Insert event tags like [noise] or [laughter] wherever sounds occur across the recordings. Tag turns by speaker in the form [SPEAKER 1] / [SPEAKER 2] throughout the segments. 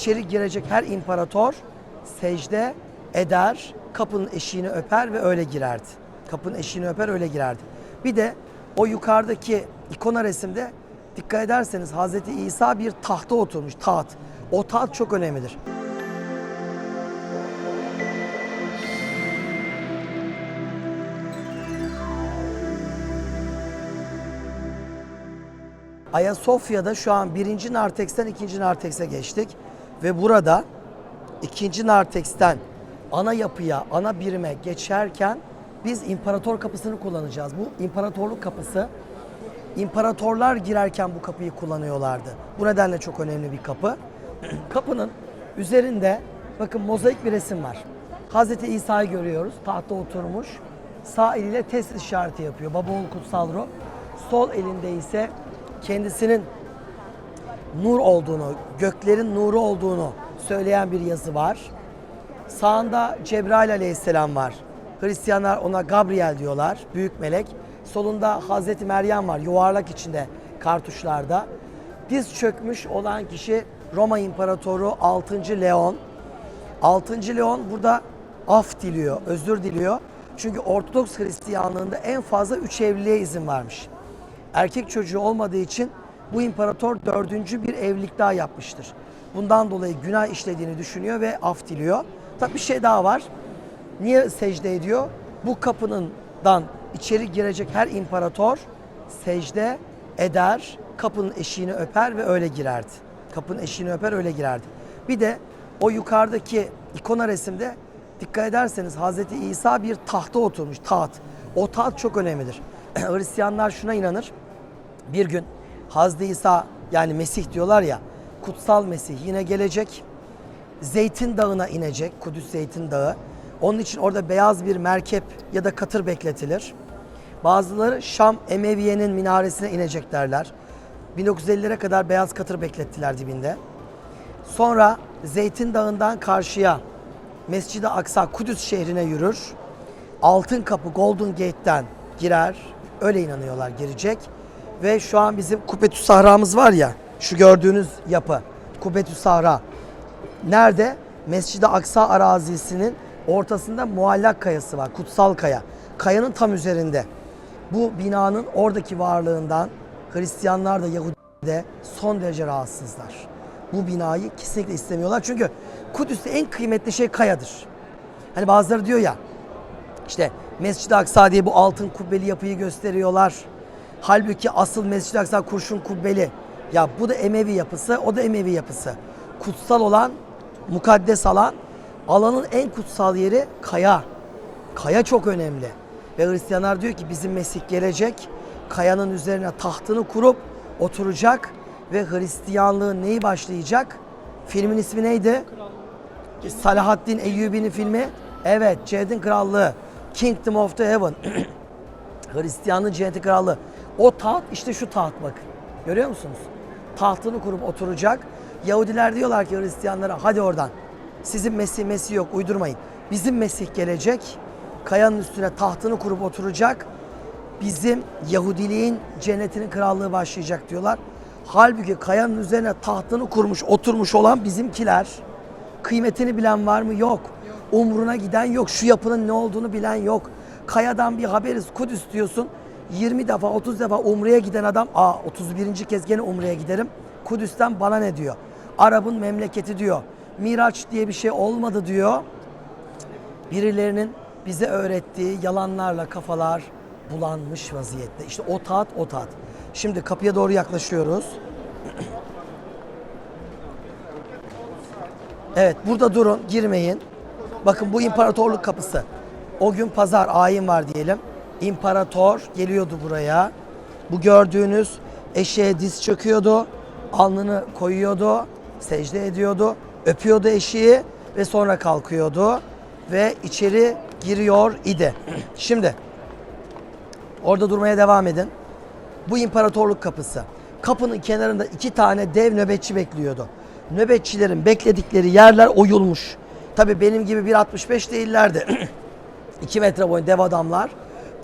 [SPEAKER 1] içeri girecek her imparator secde eder, kapının eşiğini öper ve öyle girerdi. Kapının eşiğini öper öyle girerdi. Bir de o yukarıdaki ikona resimde dikkat ederseniz Hazreti İsa bir tahta oturmuş, taht. O taht çok önemlidir. Ayasofya'da şu an birinci Nartex'ten ikinci Nartex'e geçtik. Ve burada ikinci Nartex'ten ana yapıya, ana birime geçerken biz imparator kapısını kullanacağız. Bu imparatorluk kapısı imparatorlar girerken bu kapıyı kullanıyorlardı. Bu nedenle çok önemli bir kapı. [clears throat] Kapının üzerinde bakın mozaik bir resim var. Hazreti İsa'yı görüyoruz. Tahta oturmuş. Sağ eliyle test işareti yapıyor. Baba kutsal ruh. Sol elinde ise kendisinin nur olduğunu, göklerin nuru olduğunu söyleyen bir yazı var. Sağında Cebrail aleyhisselam var. Hristiyanlar ona Gabriel diyorlar, büyük melek. Solunda Hazreti Meryem var, yuvarlak içinde kartuşlarda. Diz çökmüş olan kişi Roma İmparatoru 6. Leon. 6. Leon burada af diliyor, özür diliyor. Çünkü Ortodoks Hristiyanlığında en fazla üç evliliğe izin varmış. Erkek çocuğu olmadığı için bu imparator dördüncü bir evlilik daha yapmıştır. Bundan dolayı günah işlediğini düşünüyor ve af diliyor. Tabi bir şey daha var. Niye secde ediyor? Bu kapınından içeri girecek her imparator secde eder, kapının eşiğini öper ve öyle girerdi. Kapının eşiğini öper öyle girerdi. Bir de o yukarıdaki ikona resimde dikkat ederseniz Hazreti İsa bir tahta oturmuş, taht. O taht çok önemlidir. [clears throat] Hristiyanlar şuna inanır. Bir gün Hazreti İsa yani Mesih diyorlar ya, kutsal Mesih yine gelecek. Zeytin Dağı'na inecek, Kudüs Zeytin Dağı. Onun için orada beyaz bir merkep ya da katır bekletilir. Bazıları Şam Emeviye'nin minaresine inecek derler. 1950'lere kadar beyaz katır beklettiler dibinde. Sonra Zeytin Dağı'ndan karşıya Mescid-i Aksa Kudüs şehrine yürür. Altın Kapı Golden Gate'den girer. Öyle inanıyorlar girecek. Ve şu an bizim Kubetü Sahra'mız var ya, şu gördüğünüz yapı. Kubetü Sahra. Nerede? Mescid-i Aksa arazisinin ortasında muallak kayası var. Kutsal kaya. Kayanın tam üzerinde. Bu binanın oradaki varlığından Hristiyanlar da Yahudi de son derece rahatsızlar. Bu binayı kesinlikle istemiyorlar. Çünkü Kudüs'te en kıymetli şey kayadır. Hani bazıları diyor ya işte Mescid-i Aksa diye bu altın kubbeli yapıyı gösteriyorlar. Halbuki asıl Mescid-i Aksa kurşun kubbeli. Ya bu da Emevi yapısı, o da Emevi yapısı. Kutsal olan, mukaddes alan, alanın en kutsal yeri kaya. Kaya çok önemli. Ve Hristiyanlar diyor ki bizim Mesih gelecek, kayanın üzerine tahtını kurup oturacak ve Hristiyanlığın neyi başlayacak? Filmin ismi neydi? Salahaddin Eyyubi'nin filmi. Evet, Cennet'in Krallığı. Kingdom of the Heaven. [clears throat] Hristiyanlığın cenneti krallığı. O taht işte şu taht bakın. Görüyor musunuz? Tahtını kurup oturacak. Yahudiler diyorlar ki Hristiyanlara hadi oradan. Sizin Mesih Mesih yok uydurmayın. Bizim Mesih gelecek. Kayanın üstüne tahtını kurup oturacak. Bizim Yahudiliğin cennetinin krallığı başlayacak diyorlar. Halbuki kayanın üzerine tahtını kurmuş, oturmuş olan bizimkiler. Kıymetini bilen var mı? Yok. Umruna giden yok. Şu yapının ne olduğunu bilen yok. Kayadan bir haberiz. Kudüs diyorsun. 20 defa 30 defa Umre'ye giden adam aa 31. kez gene Umre'ye giderim. Kudüs'ten bana ne diyor? Arap'ın memleketi diyor. Miraç diye bir şey olmadı diyor. Birilerinin bize öğrettiği yalanlarla kafalar bulanmış vaziyette. İşte o tat o tat. Şimdi kapıya doğru yaklaşıyoruz. Evet burada durun girmeyin. Bakın bu imparatorluk kapısı. O gün pazar ayin var diyelim. İmparator geliyordu buraya. Bu gördüğünüz eşeğe diz çöküyordu. Alnını koyuyordu. Secde ediyordu. Öpüyordu eşeği ve sonra kalkıyordu. Ve içeri giriyor idi. [clears throat] Şimdi orada durmaya devam edin. Bu imparatorluk kapısı. Kapının kenarında iki tane dev nöbetçi bekliyordu. Nöbetçilerin bekledikleri yerler oyulmuş. Tabii benim gibi 1.65 değillerdi. [clears throat] 2 metre boyunda dev adamlar.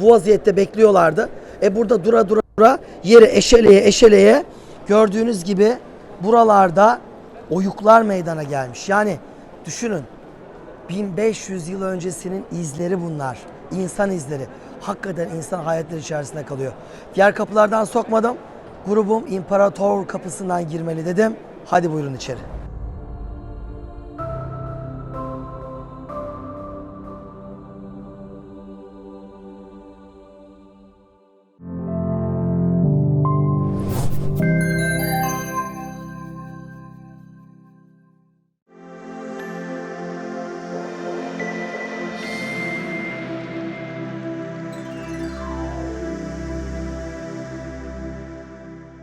[SPEAKER 1] Bu vaziyette bekliyorlardı. E burada dura dura dura yeri eşeleye eşeleye gördüğünüz gibi buralarda oyuklar meydana gelmiş. Yani düşünün 1500 yıl öncesinin izleri bunlar. İnsan izleri. Hakikaten insan hayatları içerisinde kalıyor. Diğer kapılardan sokmadım. Grubum imparator kapısından girmeli dedim. Hadi buyurun içeri.